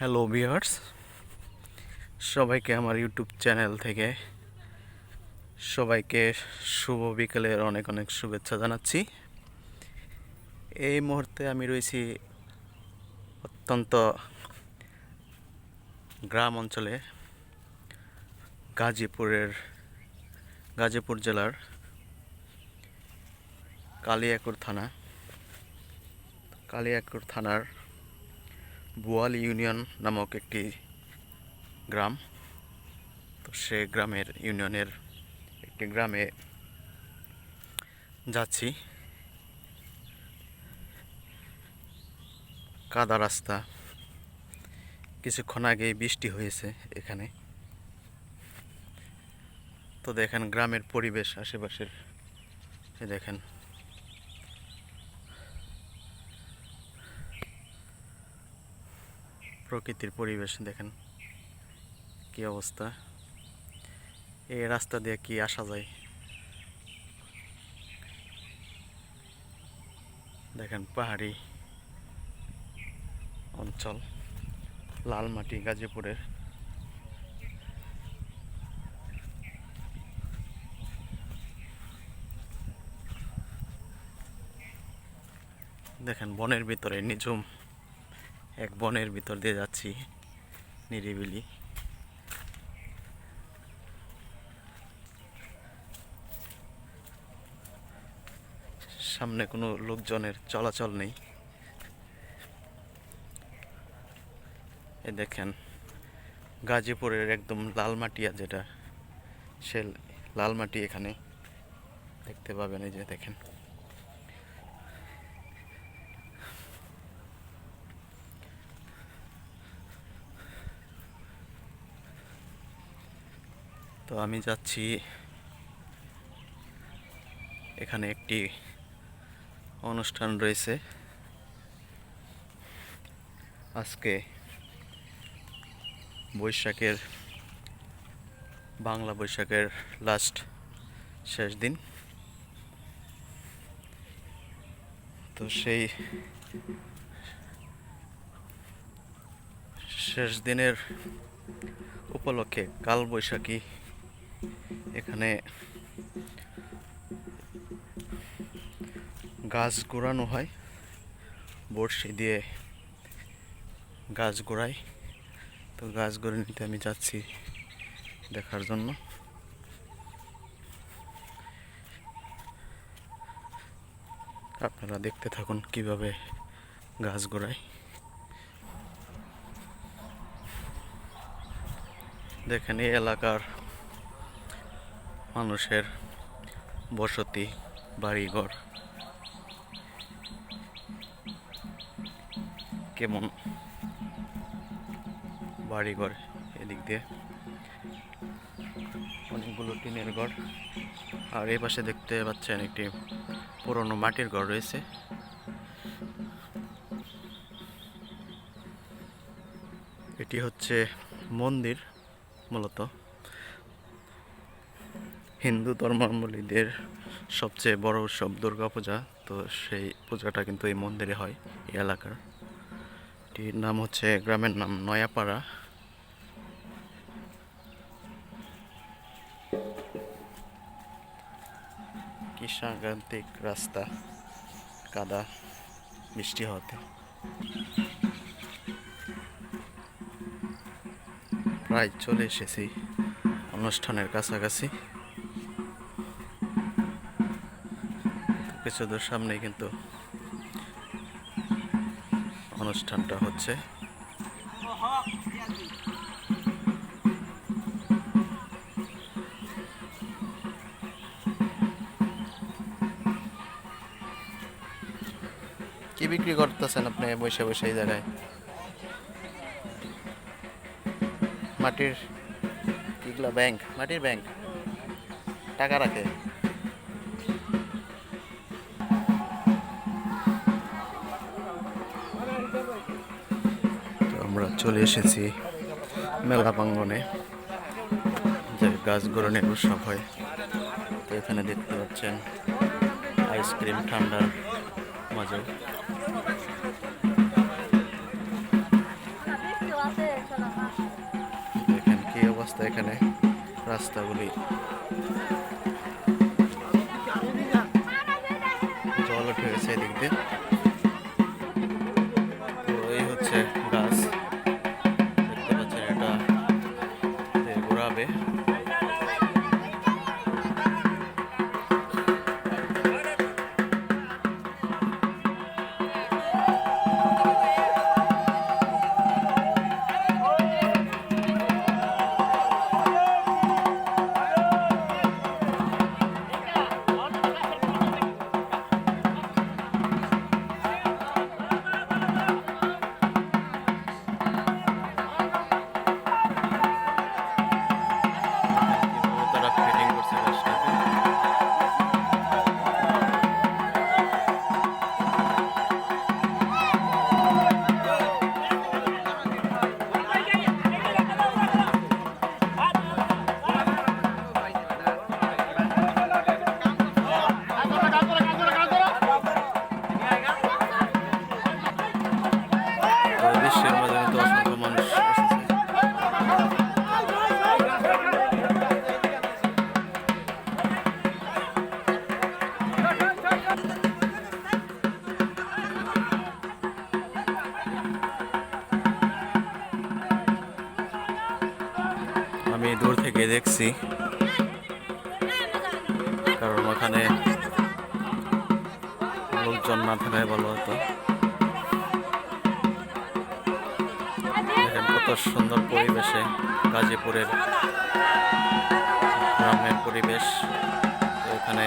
Hello viewers, সবাইকে আমার YouTube channel থেকে সবাইকে শুভ বিকেলের অনেক অনেক শুভেচ্ছা জানাচ্ছি। এই মুহূর্তে আমি রয়েছি অত্যন্ত গ্রাম অঞ্চলে গাজীপুরের, গাজীপুর জেলার কালিয়াকুর থানা। কালিয়াকুর থানার বোয়ালি ইউনিয়ন নামক একটি গ্রাম। তো সে গ্রামের ইউনিয়নের একটি গ্রামে যাচ্ছি। কাদা রাস্তা। কিছুক্ষণ আগেই বৃষ্টি হয়েছে এখানে। তো দেখেন গ্রামের পরিবেশ, আশেপাশের দেখেন। প্রকৃতির পরিবেশ, দেখেন। কি অবস্থা। এই রাস্তা দিয়ে কি আসা যায়? দেখেন, পাহাড়ি অঞ্চল, লাল মাটি, গাজীপুরের। দেখেন, বনের ভিতরে নিঝুম। এক বনের ভিতর দিয়ে যাচ্ছি, নিরিবিলি। সামনে কোনো লোকজনের চলাচল নেই। এ দেখেন, গাজীপুরের একদম লাল মাটিয়া যেটা, সে লাল মাটি এখানে, দেখতে পাবেন এই যে দেখেন। তো আমি যাচ্ছি এখানে একটি অনুষ্ঠান রয়েছে। আজকে বৈশাখের, বাংলা বৈশাখের লাস্ট শেষ দিন। তো সেই শেষ দিনের উপলক্ষে কাল বৈশাখী এখানে গাছ গোড়ানো হয়। বড়শি দিয়ে গাছ গোড়াই। তো গাছ গড়ে নিতে আমি যাচ্ছি দেখার জন্য। আপনারা দেখতে থাকুন কীভাবে গাছ গোড়ায় দেখেন এই এলাকার মানুষের বসতি, বাড়িঘর। কেমন? বাড়িঘর এদিক দিয়ে। অনেকগুলো টিনের ঘর। আর এই পাশে দেখতে পাচ্ছেন একটি পুরনো মাটির ঘর রয়েছে। এটি হচ্ছে মন্দির, মূলত। হিন্দু ধর্মাবলীদের সবচেয়ে বড় উৎসব দুর্গা পূজা, তো সেই পূজাটা কিন্তু এই মন্দিরে হয়, এই এলাকার। এটির নাম হচ্ছে, গ্রামের নাম নয়াপাড়া। কি রাস্তা, কাদা, বৃষ্টি হতে প্রায় চলে এসেছি অনুষ্ঠানের কাছাকাছি। কিছু দূর সামনে কিন্তু অনুষ্ঠানটা হচ্ছে। কি বিক্রি করতেছেন আপনি বসে বসে এই জায়গায়? মাটির কিগুলা ব্যাংক মাটির ব্যাংক টাকা রাখে? চলে এসেছি মেলা প্রাঙ্গনে যে গাছগুলোনের উৎসব হয়। তো এখানে দেখতে পাচ্ছেন আইসক্রিম ঠান্ডার মজা দেখেন কি অবস্থা এখানে রাস্তাগুলি। জল উঠে গেছে এদিক দিয়ে। গেছি কারণ ওখানে লোকজন না থাকায় বলো হতো। কত সুন্দর পরিবেশে গাজীপুরের গ্রামের পরিবেশ। ওখানে